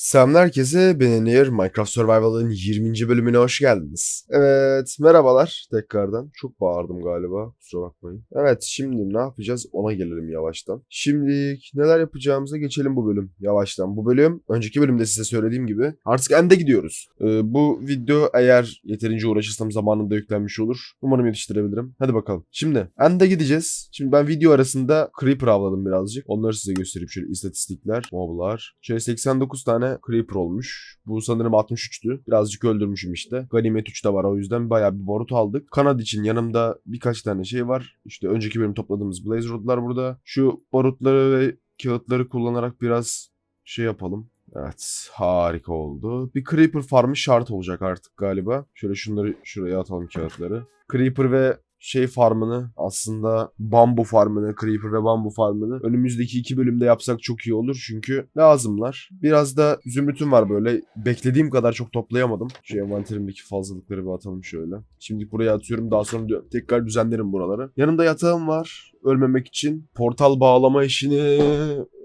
Selamlar herkese, ben Enir. Minecraft Survival'ın 20. bölümüne hoş geldiniz. Evet, merhabalar tekrardan. Çok bağırdım galiba, kusura bakmayın. Evet, şimdi ne yapacağız ona gelelim yavaştan. Şimdi neler yapacağımıza geçelim bu bölüm yavaştan. Bu bölüm, önceki bölümde size söylediğim gibi artık End'e gidiyoruz. Ee, bu video eğer yeterince uğraşırsam zamanında yüklenmiş olur. Umarım yetiştirebilirim. Hadi bakalım. Şimdi End'e gideceğiz. Şimdi ben video arasında Creeper avladım birazcık. Onları size göstereyim şöyle istatistikler, moblar. Şöyle 89 tane Creeper olmuş. Bu sanırım 63'tü. Birazcık öldürmüşüm işte. Ganimet 3 de var o yüzden bayağı bir barut aldık. Kanat için yanımda birkaç tane şey var. İşte önceki bölüm topladığımız Blaze Rod'lar burada. Şu barutları ve kağıtları kullanarak biraz şey yapalım. Evet harika oldu. Bir Creeper farmı şart olacak artık galiba. Şöyle şunları şuraya atalım kağıtları. Creeper ve şey farmını aslında bambu farmını, creeper ve bambu farmını önümüzdeki iki bölümde yapsak çok iyi olur. Çünkü lazımlar. Biraz da zümrütüm var böyle. Beklediğim kadar çok toplayamadım. Şu envanterimdeki fazlalıkları bir atalım şöyle. Şimdi buraya atıyorum. Daha sonra tekrar düzenlerim buraları. Yanımda yatağım var. Ölmemek için. Portal bağlama işini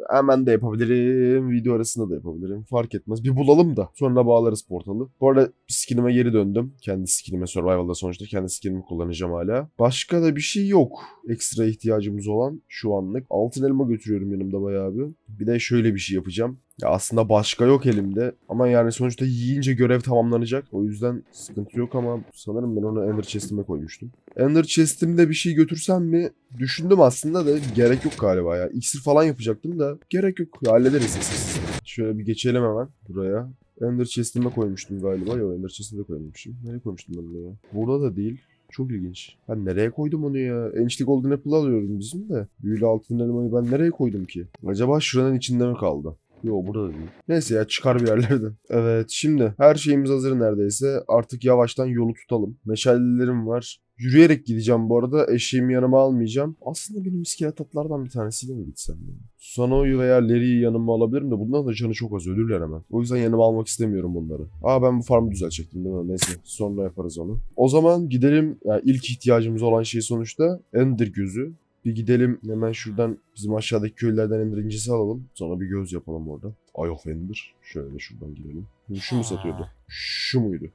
hemen de yapabilirim. Video arasında da yapabilirim. Fark etmez. Bir bulalım da sonra bağlarız portalı. Bu arada skinime geri döndüm. Kendi skinime Survival'da sonuçta kendi skinimi kullanacağım hala. Başka da bir şey yok. Ekstra ihtiyacımız olan şu anlık. Altın elma götürüyorum yanımda bayağı bir. Bir de şöyle bir şey yapacağım. Ya aslında başka yok elimde. Ama yani sonuçta yiyince görev tamamlanacak. O yüzden sıkıntı yok ama sanırım ben onu Ender Chest'ime koymuştum. Ender Chest'imde bir şey götürsem mi? Düşündüm aslında da gerek yok galiba ya. İksir falan yapacaktım da gerek yok. Ya hallederiz iksirsiz. Şöyle bir geçelim hemen buraya. Ender Chest'ime koymuştum galiba. Yok Ender Chest'ime koymuşum. Nereye koymuştum ben onu ya? Burada da değil. Çok ilginç. Ben nereye koydum onu ya? Enchli Golden Apple alıyorum bizim de. Büyülü altın elmayı ben nereye koydum ki? Acaba şuranın içinde mi kaldı? Yok burada da değil. Neyse ya çıkar bir yerlerden. Evet şimdi her şeyimiz hazır neredeyse. Artık yavaştan yolu tutalım. Meşalelerim var. Yürüyerek gideceğim bu arada. Eşeğimi yanıma almayacağım. Aslında benim iskelet atlardan bir tanesiyle mi gitsem ya? Sano'yu veya Larry'i yanıma alabilirim de bundan da canı çok az ölürler hemen. O yüzden yanıma almak istemiyorum bunları. Aa ben bu farmı düzeltecektim değil mi? Neyse sonra yaparız onu. O zaman gidelim. Yani ilk ihtiyacımız olan şey sonuçta Ender gözü. Bir gidelim hemen şuradan bizim aşağıdaki köylerden Ender incisi alalım. Sonra bir göz yapalım orada. Eye of Ender. Şöyle şuradan girelim. Şu mu satıyordu? Şu muydu?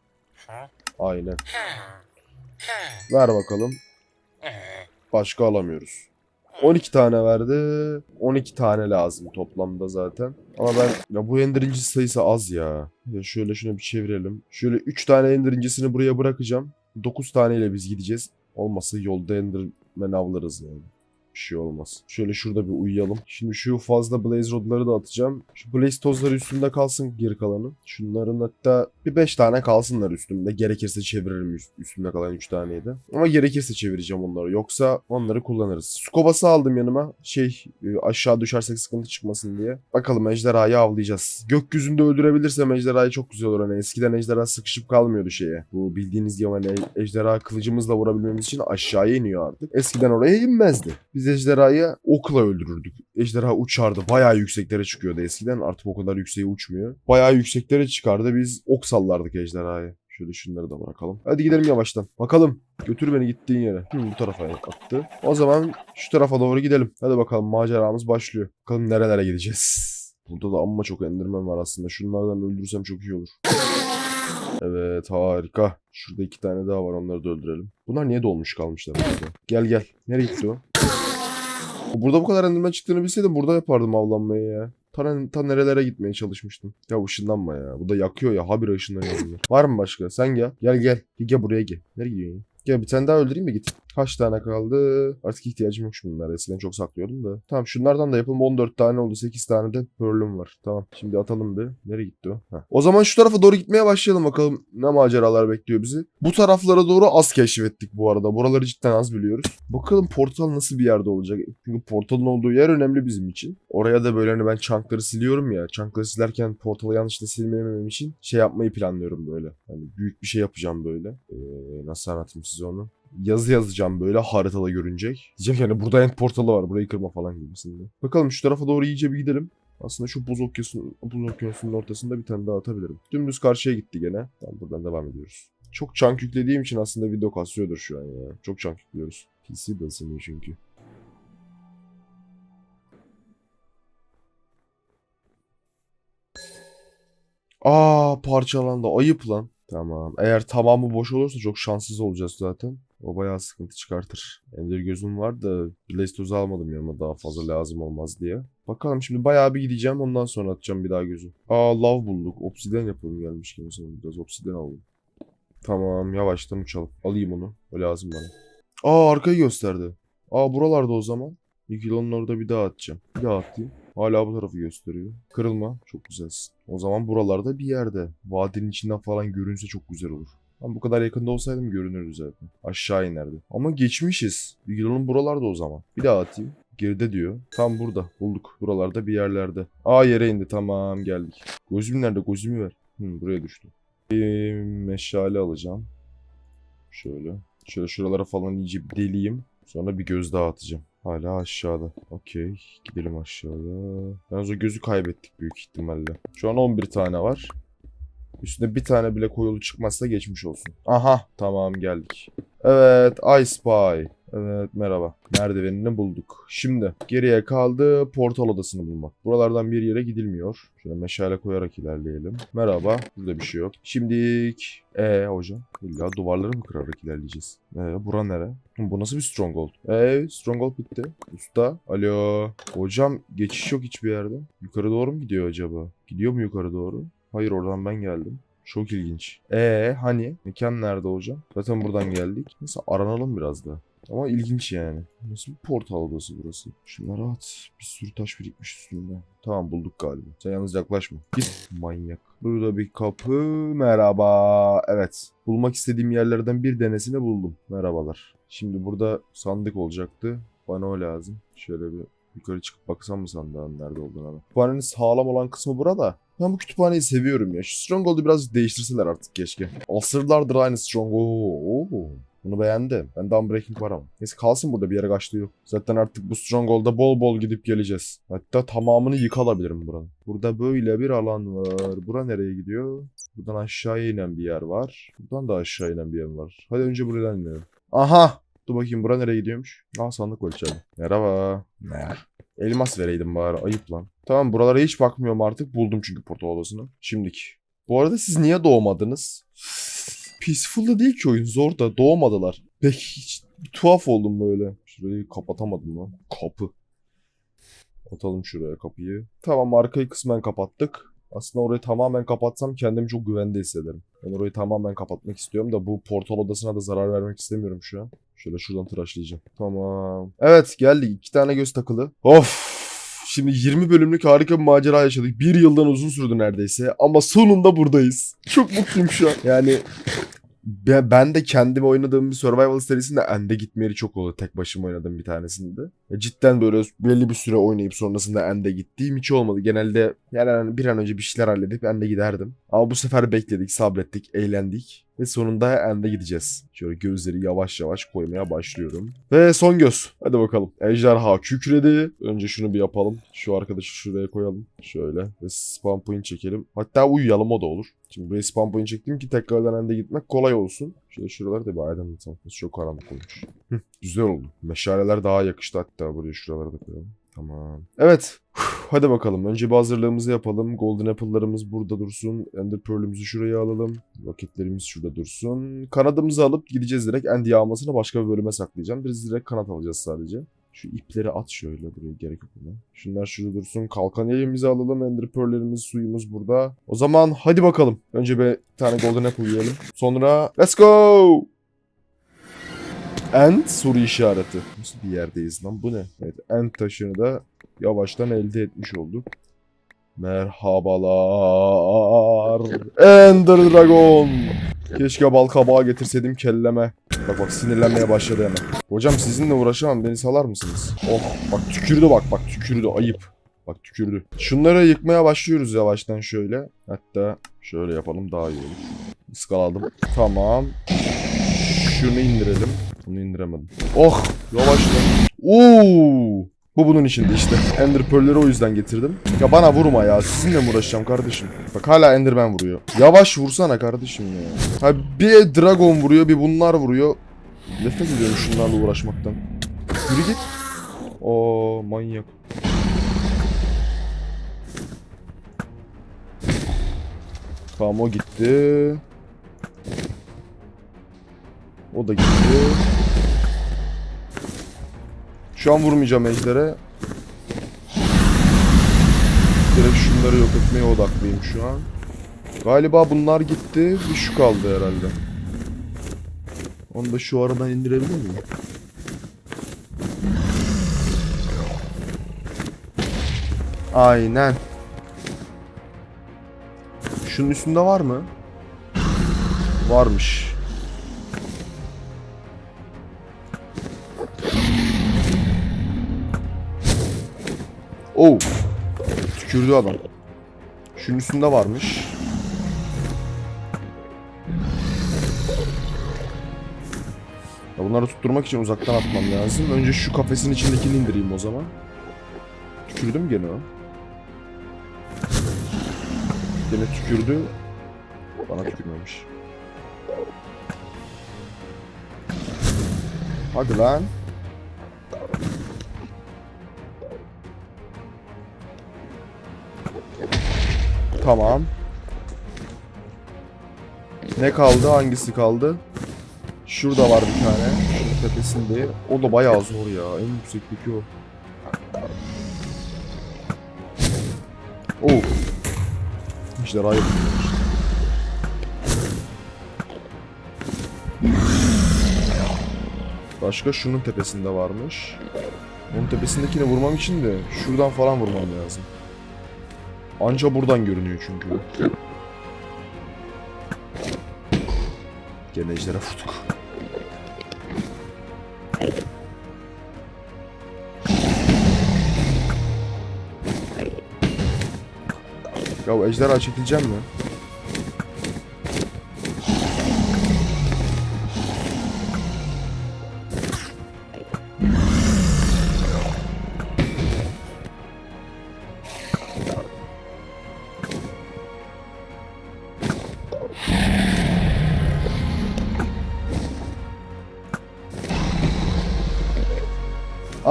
Aynen. Ver bakalım. Başka alamıyoruz. 12 tane verdi. 12 tane lazım toplamda zaten. Ama ben ya bu ender incisi sayısı az ya. ya. Şöyle şunu bir çevirelim. Şöyle 3 tane ender incisini buraya bırakacağım. 9 taneyle biz gideceğiz. Olmasa yolda enderman avlarız yani. Bir şey olmaz. Şöyle şurada bir uyuyalım. Şimdi şu fazla blaze rodları da atacağım. Şu blaze tozları üstünde kalsın geri kalanı. Şunların hatta bir 5 tane kalsınlar üstümde. Gerekirse çeviririm üst- üstümde kalan 3 taneyi de. Ama gerekirse çevireceğim onları. Yoksa onları kullanırız. Skobası aldım yanıma. Şey e, aşağı düşersek sıkıntı çıkmasın diye. Bakalım ejderhayı avlayacağız. Gökyüzünde öldürebilirsem ejderhayı çok güzel olur. Hani eskiden ejderha sıkışıp kalmıyordu şeye. Bu bildiğiniz gibi hani ejderha kılıcımızla vurabilmemiz için aşağıya iniyor artık. Eskiden oraya inmezdi. Biz ejderhayı okla öldürürdük. Ejderha uçardı. Bayağı yükseklere çıkıyordu eskiden. Artık o kadar yükseğe uçmuyor. Bayağı yükseklere çıkardı. Biz ok sallardık ejderhayı. Şöyle şunları da bırakalım. Hadi gidelim yavaştan. Bakalım. Götür beni gittiğin yere. Hı, bu tarafa attı. O zaman şu tarafa doğru gidelim. Hadi bakalım maceramız başlıyor. Bakalım nerelere gideceğiz. Burada da amma çok enderman var aslında. Şunlardan öldürsem çok iyi olur. Evet harika. Şurada iki tane daha var onları da öldürelim. Bunlar niye dolmuş kalmışlar burada? Gel gel. Nereye gitti o? Burada bu kadar enderman çıktığını bilseydim burada yapardım avlanmayı ya. Ta, ta nerelere gitmeye çalışmıştım. Ya ışınlanma ya. Bu da yakıyor ya. Habire ışınlanıyor. Var mı başka? Sen gel. Gel gel. Gel, buraya gel. Nereye gidiyorsun? Gel bir tane daha öldüreyim mi git. Kaç tane kaldı? Artık ihtiyacım yok bunlara. Eskiden çok saklıyordum da. Tamam şunlardan da yapalım. 14 tane oldu. 8 tane de pearl'üm var. Tamam. Şimdi atalım bir. Nereye gitti o? Heh. O zaman şu tarafa doğru gitmeye başlayalım bakalım. Ne maceralar bekliyor bizi. Bu taraflara doğru az keşfettik bu arada. Buraları cidden az biliyoruz. Bakalım portal nasıl bir yerde olacak. Çünkü portalın olduğu yer önemli bizim için. Oraya da böyle hani ben çankları siliyorum ya. Çankları silerken portalı yanlışlıkla silmemem için şey yapmayı planlıyorum böyle. Hani büyük bir şey yapacağım böyle. Ee, nasıl anlatayım size onu? Yazı yazacağım böyle haritada görünecek. Diyeceğim yani burada end portalı var burayı kırma falan gibisinde. Bakalım şu tarafa doğru iyice bir gidelim. Aslında şu buz okyanusunun, buz okyanusunun ortasında bir tane daha atabilirim. Dümdüz karşıya gitti gene. Tamam buradan devam ediyoruz. Çok chunk yüklediğim için aslında video kasıyordur şu an ya. Çok chunk yüklüyoruz. PC de ısınıyor çünkü. Aa parçalandı. Ayıp lan. Tamam. Eğer tamamı boş olursa çok şanssız olacağız zaten. O bayağı sıkıntı çıkartır. Ender gözüm var da Blastose'u almadım yanıma daha fazla lazım olmaz diye. Bakalım şimdi bayağı bir gideceğim ondan sonra atacağım bir daha gözü. Aa lav bulduk. Obsidyen yapalım gelmişken mesela biraz obsidyen alalım. Tamam yavaştan uçalım. Alayım onu. O lazım bana. Aa arkayı gösterdi. Aa buralarda o zaman. Nikilon'un orada bir daha atacağım. Bir daha atayım. Hala bu tarafı gösteriyor. Kırılma. Çok güzelsin. O zaman buralarda bir yerde. Vadinin içinden falan görünse çok güzel olur. Ben bu kadar yakında olsaydım görünürdü zaten. Aşağı inerdi. Ama geçmişiz. Nikilon'un buralarda o zaman. Bir daha atayım. Geride diyor. Tam burada. Bulduk. Buralarda bir yerlerde. Aa yere indi. Tamam geldik. Gözüm nerede? Gözümü ver. Hı, buraya düştü. Bir meşale alacağım. Şöyle. Şöyle şuralara falan iyice bir deleyeyim. Sonra bir göz daha atacağım. Hala aşağıda. Okey. Gidelim aşağıya. Yalnız o gözü kaybettik büyük ihtimalle. Şu an 11 tane var. Üstüne bir tane bile koyulu çıkmazsa geçmiş olsun. Aha tamam geldik. Evet I Spy. Evet merhaba. Merdivenini bulduk. Şimdi geriye kaldı portal odasını bulmak. Buralardan bir yere gidilmiyor. Şöyle meşale koyarak ilerleyelim. Merhaba. Burada bir şey yok. Şimdilik. E hocam. İlla duvarları mı kırarak ilerleyeceğiz? E bura nere? Bu nasıl bir stronghold? E stronghold bitti. Usta. Alo. Hocam geçiş yok hiçbir yerde. Yukarı doğru mu gidiyor acaba? Gidiyor mu yukarı doğru? Hayır oradan ben geldim. Çok ilginç. E hani? Mekan nerede hocam? Zaten buradan geldik. Neyse aranalım biraz da. Ama ilginç yani. Nasıl bir portal odası burası? Şunlara at. Bir sürü taş birikmiş üstünde. Tamam bulduk galiba. Sen yalnız yaklaşma. Git manyak. Burada bir kapı. Merhaba. Evet. Bulmak istediğim yerlerden bir denesini buldum. Merhabalar. Şimdi burada sandık olacaktı. Bana o lazım. Şöyle bir yukarı çıkıp baksam mı sandığın nerede olduğuna? Kütüphanenin sağlam olan kısmı burada. Ben bu kütüphaneyi seviyorum ya. Şu Stronghold'u biraz değiştirseler artık keşke. Asırlardır aynı Stronghold. Oo. Bunu beğendim. Ben de Unbreaking var ama. Neyse kalsın burada bir yere kaçtığı yok. Zaten artık bu Stronghold'a bol bol gidip geleceğiz. Hatta tamamını yıkalabilirim buranın. Burada böyle bir alan var. Bura nereye gidiyor? Buradan aşağıya inen bir yer var. Buradan da aşağı inen bir yer var. Hadi önce buradan inelim. Aha! Dur bakayım bura nereye gidiyormuş? Aa sandık var. Merhaba. Ne? Elmas vereydim bari. Ayıp lan. Tamam buralara hiç bakmıyorum artık. Buldum çünkü portal odasını. Şimdiki. Bu arada siz niye doğmadınız? Peaceful da değil ki oyun. Zor da doğmadılar. Pek hiç tuhaf oldum böyle. Şurayı kapatamadım lan. Kapı. Atalım şuraya kapıyı. Tamam arkayı kısmen kapattık. Aslında orayı tamamen kapatsam kendimi çok güvende hissederim. Ben orayı tamamen kapatmak istiyorum da bu portal odasına da zarar vermek istemiyorum şu an. Şöyle şuradan tıraşlayacağım. Tamam. Evet geldik. İki tane göz takılı. Of. Şimdi 20 bölümlük harika bir macera yaşadık. Bir yıldan uzun sürdü neredeyse. Ama sonunda buradayız. Çok mutluyum şu an. Yani ben, de kendime oynadığım bir survival serisinde ende gitmeyeli çok oldu. Tek başıma oynadığım bir tanesinde. Cidden böyle belli bir süre oynayıp sonrasında ende gittiğim hiç olmadı. Genelde yani bir an önce bir şeyler halledip ende giderdim. Ama bu sefer bekledik, sabrettik, eğlendik. Ve sonunda ende gideceğiz. Şöyle gözleri yavaş yavaş koymaya başlıyorum. Ve son göz. Hadi bakalım. Ejderha kükredi. Önce şunu bir yapalım. Şu arkadaşı şuraya koyalım. Şöyle. Ve spawn point çekelim. Hatta uyuyalım o da olur. Şimdi buraya spawn point çektim ki tekrardan ende gitmek kolay olsun. Şöyle şuraları da bir aydınlatalım. Çok karanlık olmuş. Hı, güzel oldu. Meşaleler daha yakıştı hatta buraya şuraları da koyalım. Tamam. Evet. Uf, Hadi bakalım. Önce bir hazırlığımızı yapalım. Golden Apple'larımız burada dursun. Ender Pearl'ümüzü şuraya alalım. Roketlerimiz şurada dursun. Kanadımızı alıp gideceğiz direkt. End yağmasını başka bir bölüme saklayacağım. Biz direkt kanat alacağız sadece. Şu ipleri at şöyle buraya gerek yok buna. Şunlar şurada dursun. Kalkan yayımızı alalım. Ender suyumuz burada. O zaman hadi bakalım. Önce bir tane Golden Apple yiyelim. Sonra let's go! End soru işareti. Nasıl bir yerdeyiz lan bu ne? Evet end taşını da yavaştan elde etmiş olduk. Merhabalar. Ender Dragon. Keşke bal kabağı getirseydim kelleme. Bak bak sinirlenmeye başladı hemen. Hocam sizinle uğraşamam beni salar mısınız? Oh bak tükürdü bak bak tükürdü ayıp. Bak tükürdü. Şunları yıkmaya başlıyoruz yavaştan şöyle. Hatta şöyle yapalım daha iyi olur. Iskaladım. Tamam. Şunu indirelim. Bunu indiremedim. Oh yavaşla. Oo. Bu bunun içinde işte. Ender Pearl'leri o yüzden getirdim. Ya bana vurma ya. Sizinle mi uğraşacağım kardeşim? Bak hala Enderman vuruyor. Yavaş vursana kardeşim ya. Ha bir Dragon vuruyor bir bunlar vuruyor. Nefret ediyorum şunlarla uğraşmaktan. Yürü git. Oo manyak. Tamam o gitti. O da gitti. Şu an vurmayacağım ejdere. Direkt şunları yok etmeye odaklıyım şu an. Galiba bunlar gitti. Bir şu kaldı herhalde. Onu da şu aradan indirebilir miyim? Aynen. Şunun üstünde var mı? Varmış. Oh. Tükürdü adam. Şunun üstünde varmış. Ya bunları tutturmak için uzaktan atmam lazım. Önce şu kafesin içindekini indireyim o zaman. Tükürdü mü gene o? Gene tükürdü. Bana tükürmemiş. Hadi lan. Tamam. Ne kaldı? Hangisi kaldı? Şurada var bir tane. Şunun tepesinde. O da bayağı zor ya. En yüksekteki o. Oh. İşte hayır. Başka şunun tepesinde varmış. Onun tepesindekini vurmam için de şuradan falan vurmam lazım. Anca buradan görünüyor çünkü. Gene ejdere vurduk. Ya ejderha çekileceğim mi?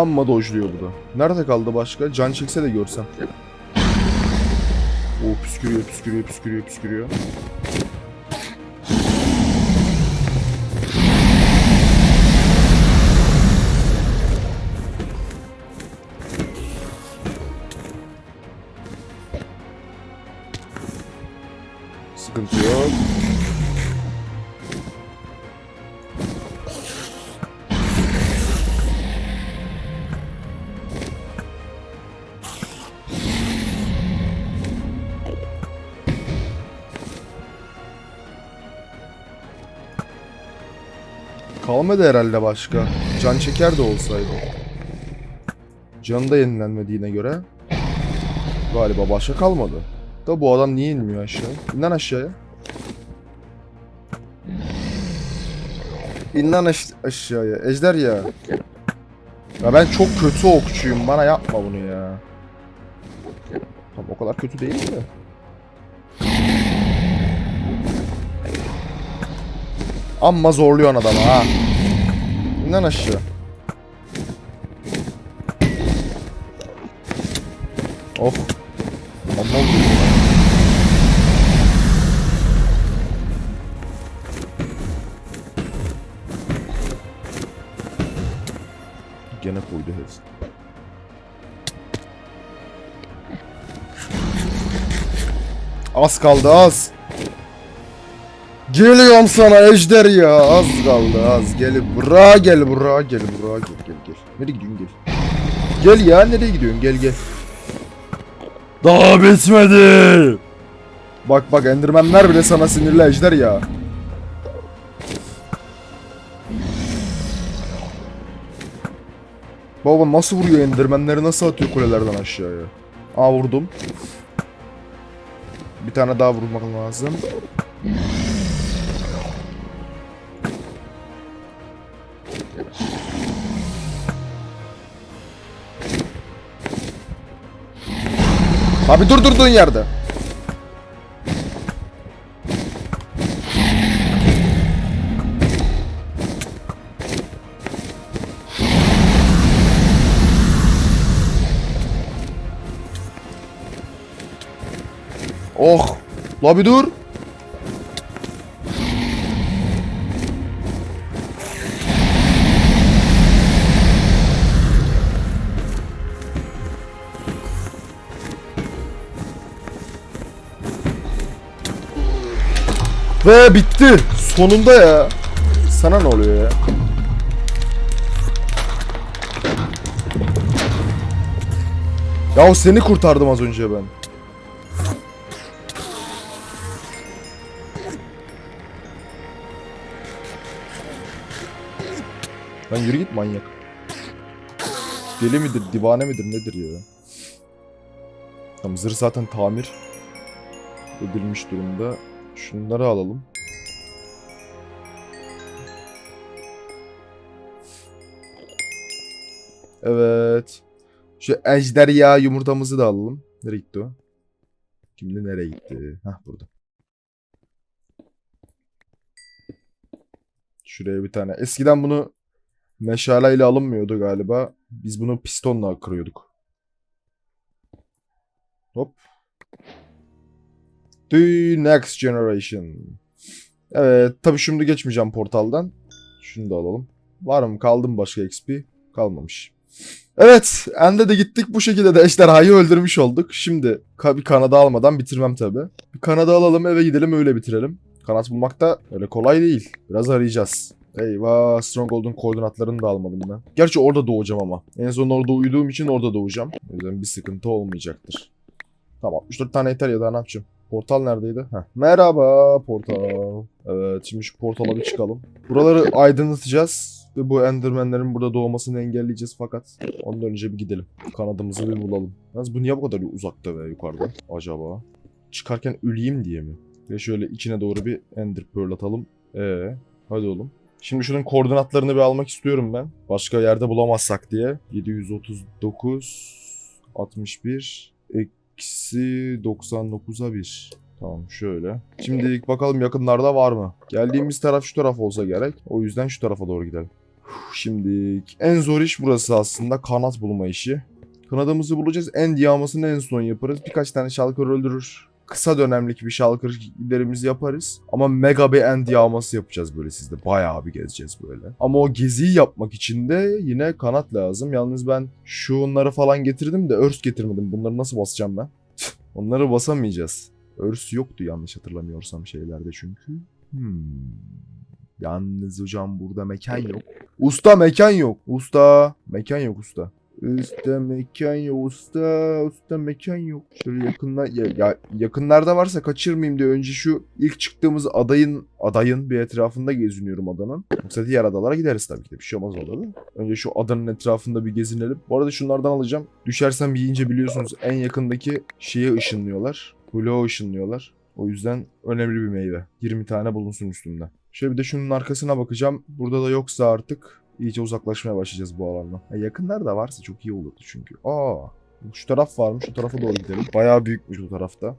Amma dojluyor bu da. Nerede kaldı başka? Can çekse de görsem. O püskürüyor, püskürüyor, püskürüyor, püskürüyor. Sıkıntı yok. Kalmadı herhalde başka. Can çeker de olsaydı. Canı da yenilenmediğine göre. Galiba başka kalmadı. Da bu adam niye inmiyor aşağı? İn aşağıya. İn aş- aşağıya. Ejder ya. Ya ben çok kötü okçuyum. Bana yapma bunu ya. Tamam o kadar kötü değil de. Amma zorluyorsun adamı ha. İn lan aşağı. Oh. Oldu. Gene koydu herif. Az kaldı az. Geliyorum sana ejder ya. Az kaldı az. Gel buraya gel buraya gel buraya gel gel gel. Nereye gidiyorsun gel. Gel ya nereye gidiyorsun gel gel. Daha bitmedi. Bak bak endirmenler bile sana sinirli ejder ya. Baba nasıl vuruyor endirmenleri nasıl atıyor kulelerden aşağıya. Aa vurdum. Bir tane daha vurmak lazım. Abi dur durduğun yerde. Oh. La bir dur. Ve bitti. Sonunda ya. Sana ne oluyor ya? Ya seni kurtardım az önce ben. Lan yürü git manyak. Deli midir, divane midir, nedir ya? Tamam zırh zaten tamir edilmiş durumda. Şunları alalım. Evet. Şu ejderha yumurtamızı da alalım. Nereye gitti o? Şimdi nereye gitti? Hah burada. Şuraya bir tane. Eskiden bunu meşaleyle alınmıyordu galiba. Biz bunu pistonla kırıyorduk. Hop. The next generation. Evet. Tabii şimdi geçmeyeceğim portaldan. Şunu da alalım. Var mı? Kaldı mı başka XP? Kalmamış. Evet. Ende de gittik. Bu şekilde de ejderhayı öldürmüş olduk. Şimdi bir kanadı almadan bitirmem tabii. Bir kanadı alalım eve gidelim öyle bitirelim. Kanat bulmak da öyle kolay değil. Biraz arayacağız. Eyvah Stronghold'un koordinatlarını da almadım ben. Gerçi orada doğacağım ama. En son orada uyuduğum için orada doğacağım. O yüzden bir sıkıntı olmayacaktır. Tamam 3-4 tane yeter ya daha ne yapacağım? Portal neredeydi? Heh. Merhaba portal. Evet şimdi şu portala bir çıkalım. Buraları aydınlatacağız. Ve bu endermenlerin burada doğmasını engelleyeceğiz fakat ondan önce bir gidelim. Kanadımızı bir bulalım. Yalnız bu niye bu kadar uzakta ve yukarıda acaba? Çıkarken öleyim diye mi? Ve şöyle içine doğru bir ender pearl atalım. Ee, hadi oğlum. Şimdi şunun koordinatlarını bir almak istiyorum ben. Başka yerde bulamazsak diye. 739 61 eksi 99'a 1. Tamam şöyle. Şimdilik bakalım yakınlarda var mı? Geldiğimiz taraf şu taraf olsa gerek. O yüzden şu tarafa doğru gidelim. Uf, Şimdilik en zor iş burası aslında kanat bulma işi. Kanadımızı bulacağız. End yağmasını en son yaparız. Birkaç tane şalkır öldürür. Kısa dönemlik bir şalkır giderimizi yaparız. Ama mega bir end yağması yapacağız böyle sizde. Bayağı bir gezeceğiz böyle. Ama o geziyi yapmak için de yine kanat lazım. Yalnız ben şunları falan getirdim de örs getirmedim. Bunları nasıl basacağım ben? Onları basamayacağız. Örs yoktu yanlış hatırlamıyorsam şeylerde çünkü. Hmm. Yalnız hocam burada mekan yok. Usta mekan yok. Usta mekan yok usta. Usta mekan yok usta. Usta mekan yok. Şöyle yakınlar ya, ya yakınlarda varsa kaçırmayayım diye önce şu ilk çıktığımız adayın adayın bir etrafında geziniyorum adanın. Yoksa diğer adalara gideriz tabii ki de bir şey olmaz orada da. Önce şu adanın etrafında bir gezinelim. Bu arada şunlardan alacağım. Düşersem yiyince biliyorsunuz en yakındaki şeye ışınlıyorlar. Bloğa ışınlıyorlar. O yüzden önemli bir meyve. 20 tane bulunsun üstünde. Şöyle bir de şunun arkasına bakacağım. Burada da yoksa artık iyice uzaklaşmaya başlayacağız bu alandan. Ya yakınlarda varsa çok iyi olurdu çünkü. Aa, şu taraf varmış. Şu tarafa doğru gidelim. Bayağı büyükmüş bu tarafta.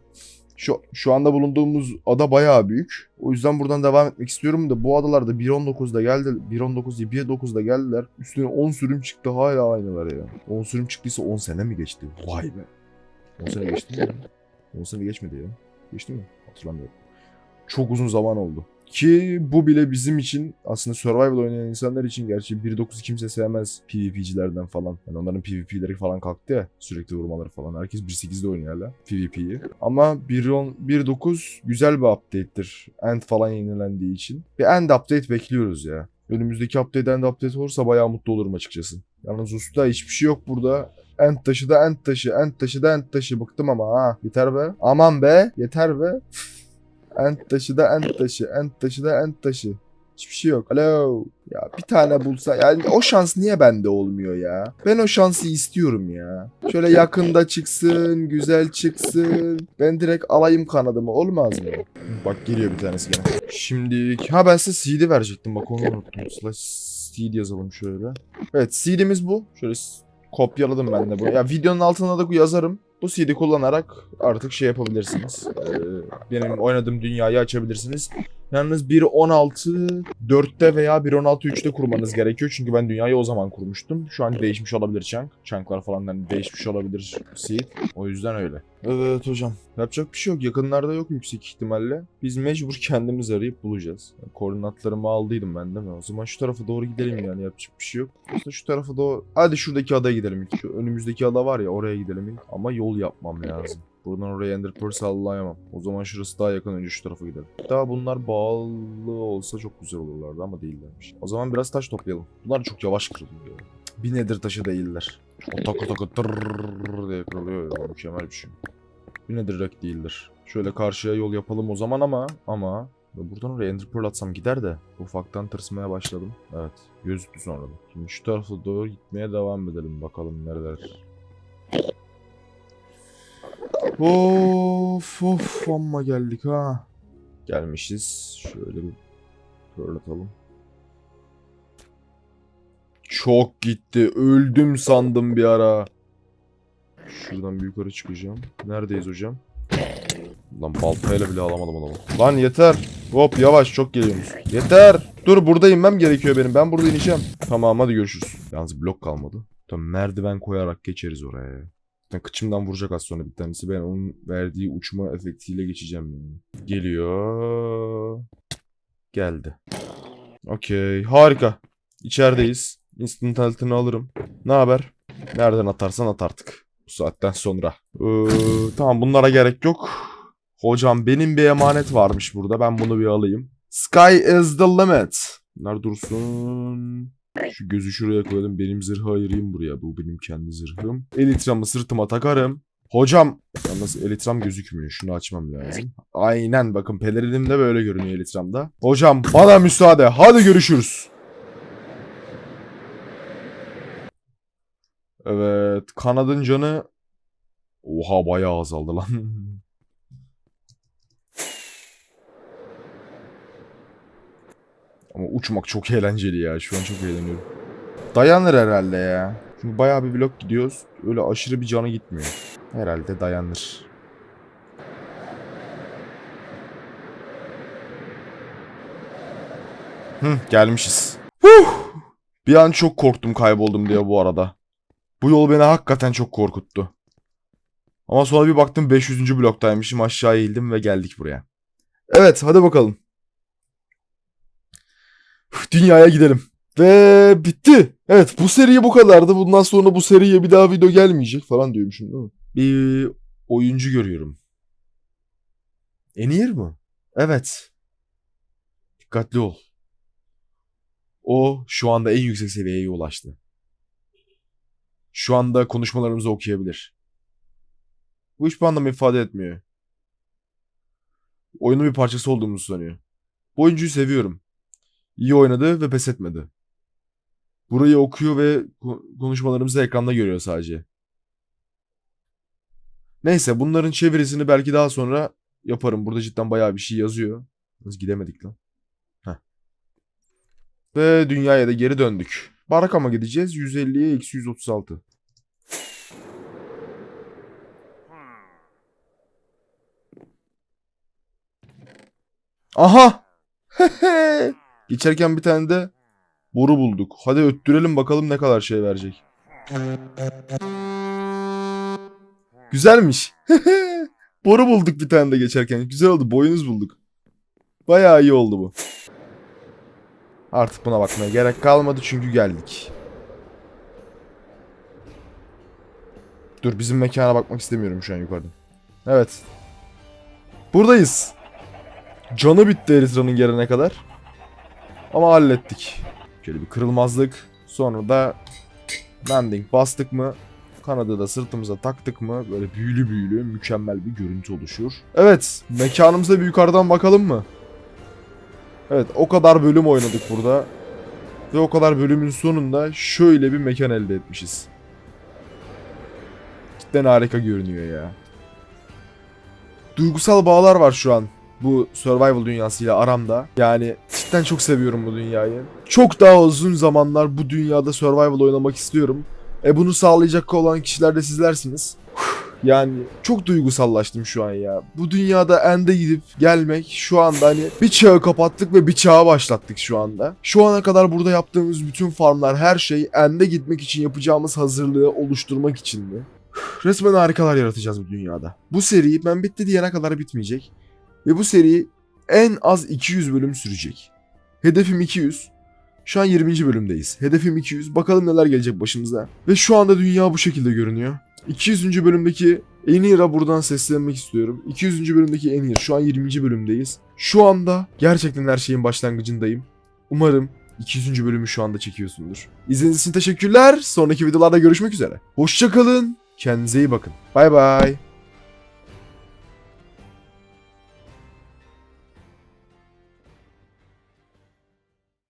Şu, şu anda bulunduğumuz ada bayağı büyük. O yüzden buradan devam etmek istiyorum da bu adalarda 1.19'da geldi. 1.19 değil 1.9'da geldiler. Üstüne 10 sürüm çıktı hala aynılar ya. 10 sürüm çıktıysa 10 sene mi geçti? Vay be. 10 sene geçti mi? ya? 10 sene geçmedi ya. Geçti mi? Hatırlamıyorum. Çok uzun zaman oldu. Ki bu bile bizim için aslında survival oynayan insanlar için gerçi 1.9 kimse sevmez PvP'cilerden falan. Yani onların PvP'leri falan kalktı ya sürekli vurmaları falan. Herkes 1.8'de oynuyor hala PvP'yi. Ama 1.10 1.9 güzel bir update'tir. End falan yenilendiği için. Bir end update bekliyoruz ya. Önümüzdeki update end update olursa bayağı mutlu olurum açıkçası. Yalnız usta hiçbir şey yok burada. End taşı da end taşı, end taşı da end taşı. Bıktım ama ha. Yeter be. Aman be. Yeter be. End taşı da end taşı, end taşı da end taşı. Hiçbir şey yok. Alo. Ya bir tane bulsa yani o şans niye bende olmuyor ya? Ben o şansı istiyorum ya. Şöyle yakında çıksın, güzel çıksın. Ben direkt alayım kanadımı olmaz mı? Bak geliyor bir tanesi gene. Şimdi ha ben size CD verecektim bak onu unuttum. Slash CD yazalım şöyle. Evet CD'miz bu. Şöyle kopyaladım ben de bu. Ya videonun altına da yazarım. Bu CD kullanarak artık şey yapabilirsiniz. Ee, benim oynadığım dünyayı açabilirsiniz. Yalnız 1.16 4'te veya 1.16 3'te kurmanız gerekiyor. Çünkü ben dünyayı o zaman kurmuştum. Şu an değişmiş olabilir chunk. Chunklar falan yani değişmiş olabilir seed. O yüzden öyle. Evet hocam. Yapacak bir şey yok. Yakınlarda yok yüksek ihtimalle. Biz mecbur kendimiz arayıp bulacağız. Yani koordinatlarımı aldıydım ben değil mi? O zaman şu tarafa doğru gidelim yani yapacak bir şey yok. Aslında şu tarafa doğru... Hadi şuradaki adaya gidelim ilk. Şu önümüzdeki ada var ya oraya gidelim ilk. Ama yol yapmam lazım. Buradan oraya Ender Pearl sallayamam. O zaman şurası daha yakın önce şu tarafa gidelim. Daha bunlar bağlı olsa çok güzel olurlardı ama değillermiş. O zaman biraz taş toplayalım. Bunlar çok yavaş kırılıyor. Bir nedir taşı değiller. O takı takı tırrrr diye kırılıyor ya. Mükemmel bir şey. Bir nedir rek değildir. Şöyle karşıya yol yapalım o zaman ama ama buradan oraya Ender atsam gider de ufaktan tırsmaya başladım. Evet gözüktü sonra. Şimdi şu tarafa doğru gitmeye devam edelim bakalım nereler. Of of amma geldik ha. Gelmişiz. Şöyle bir fırlatalım. Çok gitti. Öldüm sandım bir ara. Şuradan bir yukarı çıkacağım. Neredeyiz hocam? Lan baltayla bile alamadım adamı. Lan yeter. Hop yavaş çok geliyorsunuz. Yeter. Dur burada inmem gerekiyor benim. Ben burada ineceğim. Tamam hadi görüşürüz. Yalnız blok kalmadı. Tamam merdiven koyarak geçeriz oraya. Ya. Ya kıçımdan vuracak az sonra bir tanesi. Ben onun verdiği uçma efektiyle geçeceğim yani. Geliyor. Geldi. Okey. Harika. İçerideyiz. Instant altını alırım. Ne haber? Nereden atarsan at artık. Bu saatten sonra. Ee, tamam bunlara gerek yok. Hocam benim bir emanet varmış burada. Ben bunu bir alayım. Sky is the limit. Bunlar dursun. Şu gözü şuraya koyalım. Benim zırhı ayırayım buraya. Bu benim kendi zırhım. Elitramı sırtıma takarım. Hocam. Yalnız elitram gözükmüyor. Şunu açmam lazım. Aynen bakın pelerinim de böyle görünüyor elitramda. Hocam bana müsaade. Hadi görüşürüz. Evet. Kanadın canı... Oha bayağı azaldı lan. Ama uçmak çok eğlenceli ya. Şu an çok eğleniyorum. Dayanır herhalde ya. Çünkü bayağı bir blok gidiyoruz. Öyle aşırı bir canı gitmiyor. Herhalde dayanır. Hı, gelmişiz. Huh! Bir an çok korktum kayboldum diye bu arada. Bu yol beni hakikaten çok korkuttu. Ama sonra bir baktım 500. bloktaymışım aşağı eğildim ve geldik buraya. Evet hadi bakalım. Dünyaya gidelim. Ve bitti. Evet bu seri bu kadardı. Bundan sonra bu seriye bir daha video gelmeyecek falan diyormuşum değil mi? Bir oyuncu görüyorum. Enir mi? Evet. Dikkatli ol. O şu anda en yüksek seviyeye ulaştı. Şu anda konuşmalarımızı okuyabilir. Bu hiçbir anlam ifade etmiyor. Oyunun bir parçası olduğumuzu sanıyor. Bu oyuncuyu seviyorum. İyi oynadı ve pes etmedi. Burayı okuyor ve ko- konuşmalarımızı ekranda görüyor sadece. Neyse bunların çevirisini belki daha sonra yaparım. Burada cidden bayağı bir şey yazıyor. Nasıl gidemedik lan? Heh. Ve dünyaya da geri döndük. Barakama gideceğiz. 150'ye eksi 136. Aha! Geçerken bir tane de boru bulduk. Hadi öttürelim bakalım ne kadar şey verecek. Güzelmiş. boru bulduk bir tane de geçerken. Güzel oldu. Boyunuz bulduk. Bayağı iyi oldu bu. Artık buna bakmaya gerek kalmadı çünkü geldik. Dur bizim mekana bakmak istemiyorum şu an yukarıdan. Evet. Buradayız. Canı bitti Eritra'nın gelene kadar. Ama hallettik. Şöyle bir kırılmazlık. Sonra da landing bastık mı? Kanadı da sırtımıza taktık mı? Böyle büyülü büyülü mükemmel bir görüntü oluşur. Evet. Mekanımıza bir yukarıdan bakalım mı? Evet o kadar bölüm oynadık burada. Ve o kadar bölümün sonunda şöyle bir mekan elde etmişiz. Cidden harika görünüyor ya. Duygusal bağlar var şu an bu survival dünyasıyla aramda. Yani cidden çok seviyorum bu dünyayı. Çok daha uzun zamanlar bu dünyada survival oynamak istiyorum. E bunu sağlayacak olan kişiler de sizlersiniz. Yani çok duygusallaştım şu an ya. Bu dünyada ende gidip gelmek şu anda hani bir çağı kapattık ve bir çağa başlattık şu anda. Şu ana kadar burada yaptığımız bütün farmlar her şey ende gitmek için yapacağımız hazırlığı oluşturmak içindi. Resmen harikalar yaratacağız bu dünyada. Bu seri ben bitti diyene kadar bitmeyecek. Ve bu seri en az 200 bölüm sürecek. Hedefim 200. Şu an 20. bölümdeyiz. Hedefim 200. Bakalım neler gelecek başımıza. Ve şu anda dünya bu şekilde görünüyor. 200. bölümdeki Enir'a buradan seslenmek istiyorum. 200. bölümdeki Enir. Şu an 20. bölümdeyiz. Şu anda gerçekten her şeyin başlangıcındayım. Umarım 200. bölümü şu anda çekiyorsundur. İzlediğiniz için teşekkürler. Sonraki videolarda görüşmek üzere. Hoşçakalın. Kendinize iyi bakın. Bay bay.